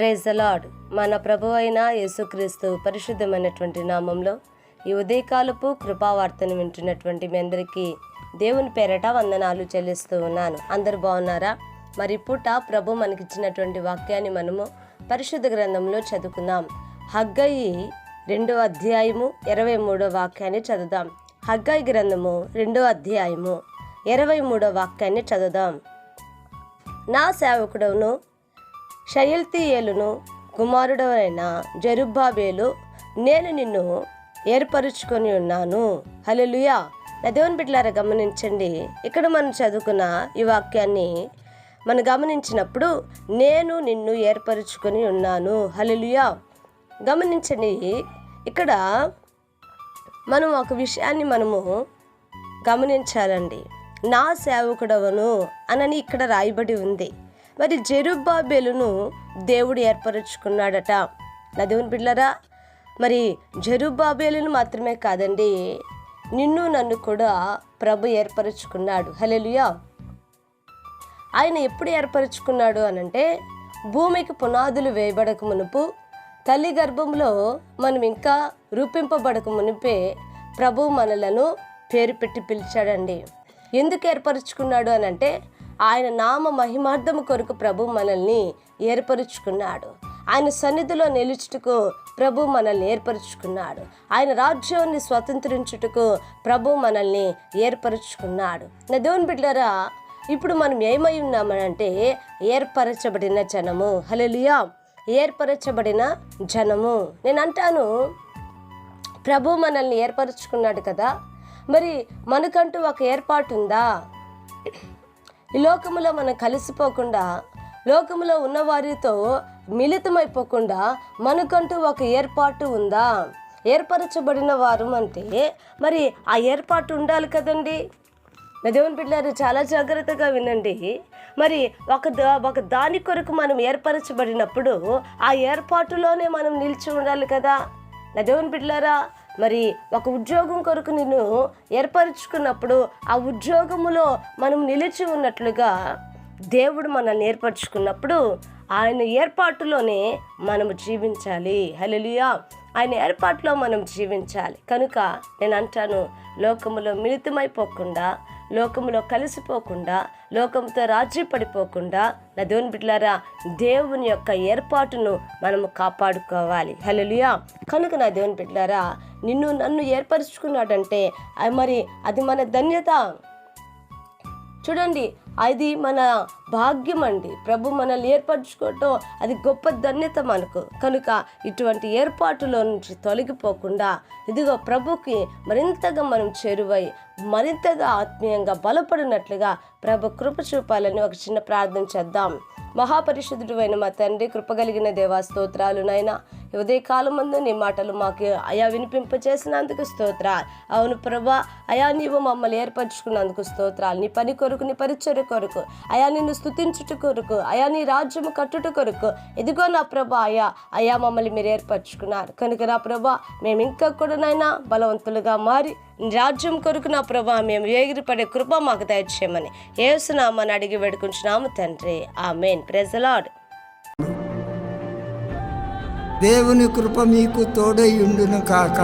Praise lord మన ప్రభు అయిన యేసుక్రీస్తు పరిశుద్ధమైనటువంటి నామంలో ఈ ఉదయకాలపు కృపావార్తను వింటున్నటువంటి మీ అందరికీ దేవుని పేరట వందనాలు చెల్లిస్తూ ఉన్నాను. అందరు బాగున్నారా? మరి పూట ప్రభు మనకిచ్చినటువంటి వాక్యాన్ని మనము పరిశుద్ధ గ్రంథంలో చదువుకుందాం. హగ్గయి రెండో అధ్యాయము ఇరవై మూడో వాక్యాన్ని చదువుదాం. హగ్గయి గ్రంథము రెండో అధ్యాయము ఇరవై మూడో వాక్యాన్ని చదువుదాం. నా సేవకుడవును షయల్తీయేలును కుమారుడవైన జరుబ్బాబేలు నేను నిన్ను ఏర్పరుచుకొని ఉన్నాను. హలలుయా నా దేవుని బిడ్డలారా గమనించండి. ఇక్కడ మనం చదువుకున్న ఈ వాక్యాన్ని మనం గమనించినప్పుడు నేను నిన్ను ఏర్పరుచుకొని ఉన్నాను. హలలుయా గమనించండి ఇక్కడ మనం ఒక విషయాన్ని మనము గమనించాలండి. నా సేవకుడవను అనని ఇక్కడ రాయబడి ఉంది. మరి జెరుబ్బాబేలును దేవుడు ఏర్పరచుకున్నాడట. నా దేవుని బిడ్డలారా మరి జెరుబ్బాబేలును మాత్రమే కాదండి నిన్ను నన్ను కూడా ప్రభు ఏర్పరచుకున్నాడు. హలెలుయా ఆయన ఎప్పుడు ఏర్పరచుకున్నాడు అనంటే భూమికి పునాదులు వేయబడక మునుపు తల్లి గర్భంలో మనం ఇంకా రూపింపబడక మునిపే ప్రభు మనలను పేరు పెట్టి పిలిచాడండి. ఎందుకు ఏర్పరచుకున్నాడు అనంటే ఆయన నామ మహిమార్థం కొరకు ప్రభు మనల్ని ఏర్పరుచుకున్నాడు. ఆయన సన్నిధిలో నిలుచుటకు ప్రభు మనల్ని ఏర్పరుచుకున్నాడు. ఆయన రాజ్యాన్ని స్వతంత్రించుటకు ప్రభు మనల్ని ఏర్పరుచుకున్నాడు. నా దేవుని బిడ్డరా ఇప్పుడు మనం ఏమై ఉన్నామనంటే ఏర్పరచబడిన జనము. హలలియా ఏర్పరచబడిన జనము. నేను అంటాను ప్రభు మనల్ని ఏర్పరచుకున్నాడు కదా. మరి మనకంటూ ఒక ఏర్పాటు ఉందా ఈ లోకములో మనం కలిసిపోకుండా లోకములో ఉన్న వారితో మిళితమైపోకుండా మనకంటూ ఒక ఏర్పాటు ఉందా? ఏర్పరచబడిన వారు అంటే మరి ఆ ఏర్పాటు ఉండాలి కదండి? నా దేవుని బిడ్డారు చాలా జాగ్రత్తగా వినండి. మరి ఒక దా ఒక దాని కొరకు మనం ఏర్పరచబడినప్పుడు ఆ ఏర్పాటులోనే మనం నిలిచి ఉండాలి కదా? నా దేవుని బిడ్డారా మరి ఒక ఉద్యోగం కొరకు నిన్ను ఏర్పరచుకున్నప్పుడు ఆ ఉద్యోగములో మనం నిలిచి ఉన్నట్లుగా దేవుడు మనల్ని ఏర్పరచుకున్నప్పుడు ఆయన ఏర్పాటులోనే మనము జీవించాలి. హల్లెలూయా. ఆయన ఏర్పాటులో మనం జీవించాలి. కనుక నేను అంటాను లోకములో మిళితమైపోకుండా లోకములో కలిసిపోకుండా లోకంతో రాజీ పడిపోకుండా నా దేవుని బిడ్డలారా దేవుని యొక్క ఏర్పాటును మనము కాపాడుకోవాలి. హలోలియా కనుక నా దేవుని బిడ్డలారా నిన్ను నన్ను ఏర్పరచుకున్నాడంటే అది మరి అది మన ధన్యత. చూడండి అది మన భాగ్యం అండి. ప్రభు మనల్ని ఏర్పరచుకోవటం అది గొప్ప ధన్యత మనకు. కనుక ఇటువంటి ఏర్పాటులో నుంచి తొలగిపోకుండా ఇదిగో ప్రభుకి మరింతగా మనం చేరువై మరింతగా ఆత్మీయంగా బలపడినట్లుగా ప్రభు కృప చూపాలని ఒక చిన్న ప్రార్థన చేద్దాం. మహాపరిశుద్ధుడు అయిన మా తండ్రి కృపగలిగిన దేవా స్తోత్రాలు నాయన. ఉదయ కాలం ముందు నీ మాటలు మాకు అయా వినిపింపచేసినందుకు స్తోత్రాలు. అవును ప్రభా అయా నీవు మమ్మల్ని ఏర్పరచుకున్నందుకు స్తోత్రాలు. నీ పని కొరకు నీ పరిచయ కొరకు. అయా నిన్ను స్థుతించుట కొరకు. అయా నీ రాజ్యము కట్టుట కొరకు. ఇదిగో నా ప్రభా అయా. అయా మమ్మల్ని మీరు ఏర్పరచుకున్నారు. కనుక నా ప్రభా మేము ఇంకా కూడా నైనా బలవంతులుగా మారి రాజ్యం కొరకు నా ప్రభా మేము ఎగిరిపడే కృప మాకు దయచేయమని ఏసునామని అడిగి వేడుకుంటున్నాము తండ్రి. ఆ మెయిన్ ప్రెజలాడ్ దేవుని కృప మీకు తోడై ఉండును కాక.